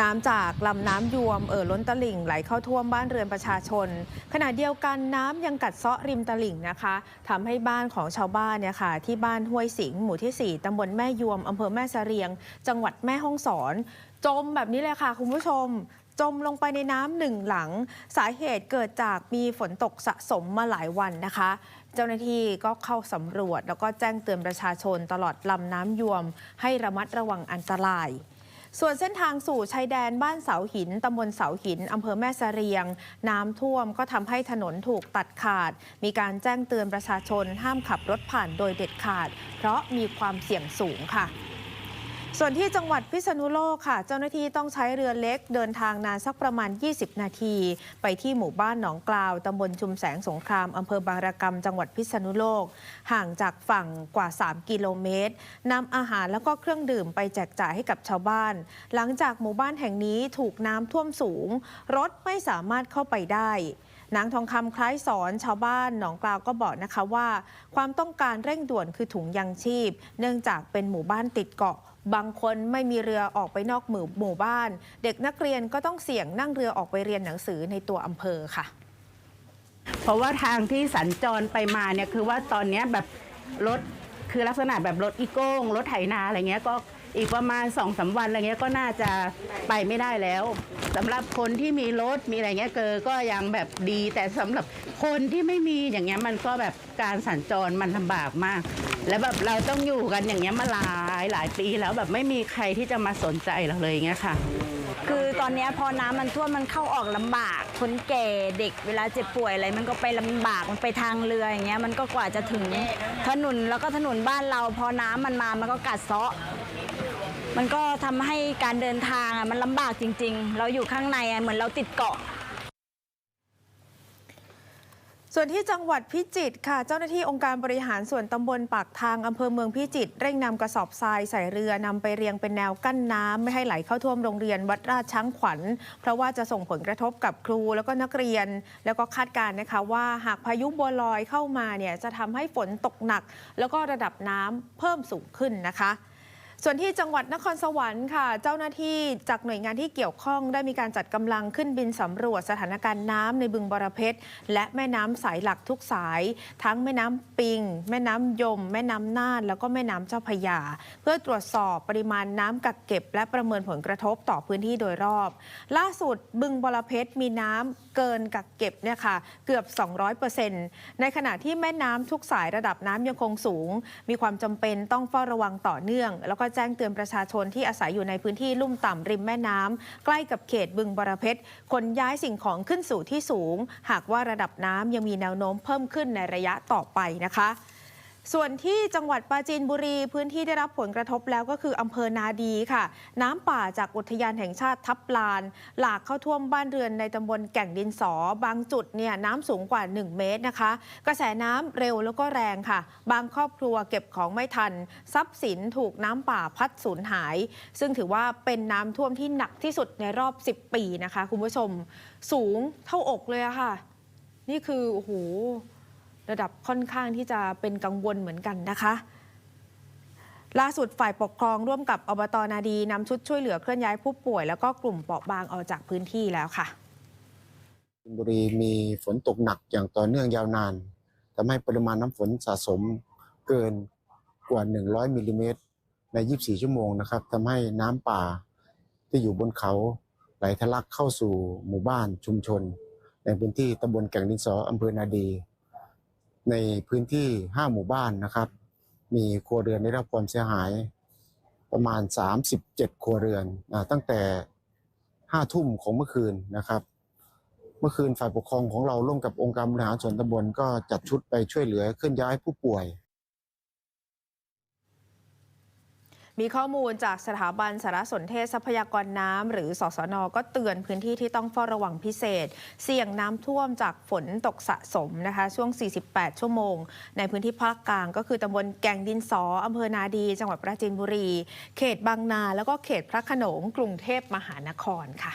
น้ำจากลำน้ำยวมเอ่อล้นตลิ่งไหลเข้าท่วมบ้านเรือนประชาชน ขณะเดียวกันน้ำยังกัดเซาะริมตลิ่งนะคะทำให้บ้านของชาวบ้านเนี่ยค่ะที่บ้านห้วยสิงห์หมู่ที่ 4ตำบลแม่ยวมอำเภอแม่เสรียง จังหวัดแม่ฮ่องสอน จมแบบนี้เลยค่ะคุณผู้ชมจมลงไปในน้ำหนึ่งหลัง สาเหตุเกิดจากมีฝนตกสะสมมาหลายวันนะคะ เจ้าหน้าที่ก็เข้าสำรวจแล้วก็แจ้งเตือนประชาชนตลอดลำน้ำยวม ให้ระมัดระวังอันตราย ส่วนเส้นทางสู่ชายแดนบ้านเสาหินตำบลเสาหินอำเภอแม่เสรียง น้ำท่วมก็ทำให้ถนนถูกตัดขาด มีการแจ้งเตือนประชาชนห้ามขับรถผ่านโดยเด็ดขาด เพราะมีความเสี่ยงสูงค่ะ ส่วนที่จังหวัดพิษณุโลกค่ะ เจ้าหน้าที่ต้องใช้เรือเล็กเดินทางนานสักประมาณ 20 นาที ไปที่หมู่บ้านหนองกลาวตำบลชุมแสงสงครามอำเภอบางระกำจังหวัดพิษณุโลก ห่างจากฝั่งกว่า 3 กิโลเมตรนำอาหารแล้วก็เครื่องดื่มไปแจกจ่ายให้กับชาวบ้าน หลังจากหมู่บ้านแห่งนี้ถูกน้ำท่วมสูง รถไม่สามารถเข้าไปได้นางทองคำคล้ายสอนชาวบ้านหนองกลาวก็บอกนะคะว่า ความต้องการเร่งด่วนคือถุงยังชีพ เนื่องจากเป็นหมู่บ้านติดเกาะ บางคนไม่มีเรือออกไปนอกหมู่หมู่บ้าน เด็กนักเรียนก็ต้องเสี่ยงนั่งเรือออกไปเรียนหนังสือในตัวอำเภอค่ะ เพราะว่าทางที่สัญจรไปมาเนี่ยคือว่าตอนเนี้ยแบบรถคือลักษณะแบบรถอีโก้งรถไถนาอะไรเงี้ยก็อีกประมาณสองสาวันอะไรเงี้ยก็น่าจะไปไม่ได้แล้ว สำหรับคนที่มีรถมีอะไรเงี้ยเกอก็ยังแบบดี แต่สำหรับคนที่ไม่มีอย่างเงี้ยมันก็แบบการสัญจรมันลำบากมาก แล้วแบบเราต้องอยู่กันอย่างเงี้ยมาหลายหลายปีแล้วแบบไม่มีใครที่จะมาสนใจเราเลยอย่างเงี้ยค่ะ คือตอนเนี้ยพอน้ำมันท่วมมันเข้าออกลำบาก คนแก่เด็กเวลาเจ็บป่วยอะไรมันก็ไปลำบากมันไปทางเรืออย่างเงี้ยมันก็กว่าจะถึงถนนแล้วก็ถนนบ้านเรา พอน้ำมันมามันก็กัดเซาะ มันก็ทำให้การเดินทางอะมันลำบากจริง ๆ เราอยู่ข้างในอะเหมือนเราติดเกาะ ส่วนที่จังหวัดพิจิตรค่ะ เจ้าหน้าที่องค์การบริหารส่วนตำบลปากทางอำเภอเมืองพิจิตรเร่งนำกระสอบทรายใส่เรือนำไปเรียงเป็นแนวกั้นน้ำไม่ให้ไหลเข้าท่วมโรงเรียนวัดราชช้างขวัญ เพราะว่าจะส่งผลกระทบกับครูแล้วก็นักเรียน แล้วก็คาดการณ์นะคะว่าหากพายุบัวลอยเข้ามาเนี่ยจะทำให้ฝนตกหนัก แล้วก็ระดับน้ำเพิ่มสูงขึ้นนะคะ ส่วนที่จังหวัดนครสวรรค์ค่ะ เจ้าหน้าที่จากหน่วยงานที่เกี่ยวข้องได้มีการจัดกำลังขึ้นบินสำรวจสถานการณ์น้ำในบึงบรเพชรและแม่น้ำสายหลักทุกสาย ทั้งแม่น้ำปิง แม่น้ำยม แม่น้ำน่าน แล้วก็แม่น้ำเจ้าพยา เพื่อตรวจสอบปริมาณน้ำกักเก็บ และประเมินผลกระทบต่อพื้นที่โดยรอบ ล่าสุดบึงบรเพชรมีน้ำเกินกักเก็บเนี่ยค่ะเกือบ 200%ในขณะที่แม่น้ำทุกสายระดับน้ำยังคงสูง มีความจำเป็นต้องเฝ้าระวังต่อเนื่อง แล้วก็แจ้งเตือนประชาชนที่อาศัยอยู่ในพื้นที่ลุ่มต่ำริมแม่น้ำใกล้กับเขตบึงบรเพชรขนย้ายสิ่งของขึ้นสู่ที่สูง หากว่าระดับน้ำยังมีแนวโน้มเพิ่มขึ้นในระยะต่อไปนะคะ ส่วนที่จังหวัดปราจีนบุรีพื้นที่ได้รับผลกระทบแล้วก็คืออำเภอนาดีค่ะ น้ำป่าจากอุทยานแห่งชาติทับลาน หลากเข้าท่วมบ้านเรือนในตำบลแก่งดินสอ บางจุดเนี่ยน้ำสูงกว่า 1 เมตรนะคะ กระแสน้ำเร็วแล้วก็แรงค่ะ บางครอบครัวเก็บของไม่ทัน ทรัพย์สินถูกน้ำป่าพัดสูญหาย ซึ่งถือว่าเป็นน้ำท่วมที่หนักที่สุดในรอบ 10 ปีนะคะ คุณผู้ชม สูงเท่าอกเลยอะค่ะ นี่คือโอ้โห ระดับค่อนข้างที่จะเป็นกังวลเหมือนกันนะคะ ล่าสุดฝ่ายปกครองร่วมกับอบตนาดีนำชุดช่วยเหลือเคลื่อนย้ายผู้ป่วย แล้วก็กลุ่มเปราะบางออกจากพื้นที่แล้วค่ะชลบุรีมีฝนตกหนักอย่างต่อเนื่องยาวนานทำให้ปริมาณน้ำฝนสะสมเกินกว่า 100มิลลิเมตรใน 24 ชั่วโมงนะครับทำให้น้ำป่าที่อยู่บนเขาไหลทะลักเข้าสู่หมู่บ้านชุมชน ในพื้นที่ตำบลแก่งดินสออำเภอนาดี ในพื้นที่ 5 หมู่บ้านนะครับ มีครัวเรือนได้รับความเสียหายประมาณ 37 ครัวเรือนอตั้งแต่ 5 ทุ่มของเมื่อคืนนะครับ เมื่อคืนฝ่ายปกครองของเราร่วมกับองค์การบริหารส่วนตำบลก็จัดชุดไปช่วยเหลือเคลื่อนย้ายผู้ป่วย มีข้อมูลจากสถาบันสารสนเทศทรัพยากรน้ำหรือสสน ก็เตือนพื้นที่ที่ต้องเฝ้าระวังพิเศษ เสี่ยงน้ำท่วมจากฝนตกสะสมนะคะ ช่วง 48 ชั่วโมง ในพื้นที่ภาคกลางก็คือตำบลแก่งดินสออำเภอนาดี จังหวัดปราจีนบุรี เขตบางนา แล้วก็เขตพระขนงกรุงเทพมหานครค่ะ